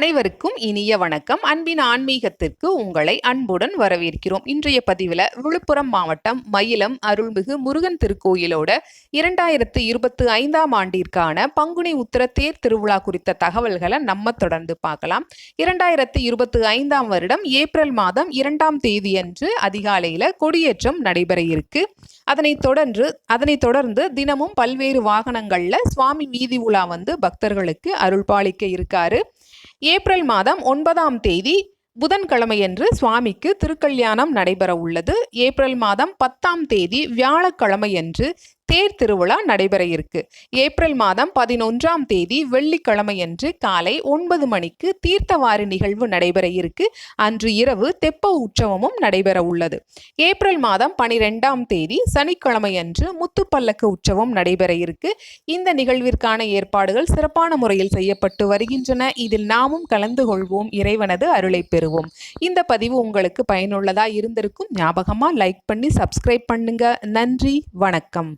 அனைவருக்கும் இனிய வணக்கம். அன்பின் ஆன்மீகத்திற்கு உங்களை அன்புடன் வரவேற்கிறோம். இன்றைய பதிவில் விழுப்புரம் மாவட்டம் மயிலம் அருள்மிகு முருகன் திருக்கோயிலோட இரண்டாயிரத்து இருபத்தி ஐந்தாம் ஆண்டிற்கான பங்குனி உத்தர தேர் திருவிழா குறித்த தகவல்களை நம்ம தொடர்ந்து பார்க்கலாம். இரண்டாயிரத்து இருபத்தி ஐந்தாம் வருடம் ஏப்ரல் மாதம் இரண்டாம் தேதியன்று அதிகாலையில் கொடியேற்றம் நடைபெற இருக்கு. அதனைத் தொடர்ந்து அதனைத் தொடர்ந்து தினமும் பல்வேறு வாகனங்களில் சுவாமி வீதி உலா வந்து பக்தர்களுக்கு அருள்பாலிக்க இருக்காரு. ஏப்ரல் மாதம் ஒன்பதாம் தேதி புதன்கிழமையன்று சுவாமிக்கு திருக்கல்யாணம் நடைபெற உள்ளது ஏப்ரல் மாதம் பத்தாம் தேதி வியாழக்கிழமையன்று தேர் திருவிழா நடைபெற இருக்கு. ஏப்ரல் மாதம் பதினொன்றாம் தேதி வெள்ளிக்கிழமையன்று காலை ஒன்பது மணிக்கு தீர்த்தவாரி நிகழ்வு நடைபெற இருக்கு. அன்று இரவு தெப்ப உற்சவமும் நடைபெற உள்ளது. ஏப்ரல் மாதம் பனிரெண்டாம் தேதி சனிக்கிழமையன்று முத்துப்பல்லக்கு உற்சவம் நடைபெற இருக்கு. இந்த நிகழ்விற்கான ஏற்பாடுகள் சிறப்பான முறையில் செய்யப்பட்டு வருகின்றன. இதில் நாமும் கலந்து கொள்வோம். இறைவனது அருளை பெறுவோம். இந்த பதிவு உங்களுக்கு பயனுள்ளதா இருந்திருக்கும் ஞாபகமா லைக் பண்ணி சப்ஸ்கிரைப் பண்ணுங்க. நன்றி வணக்கம்.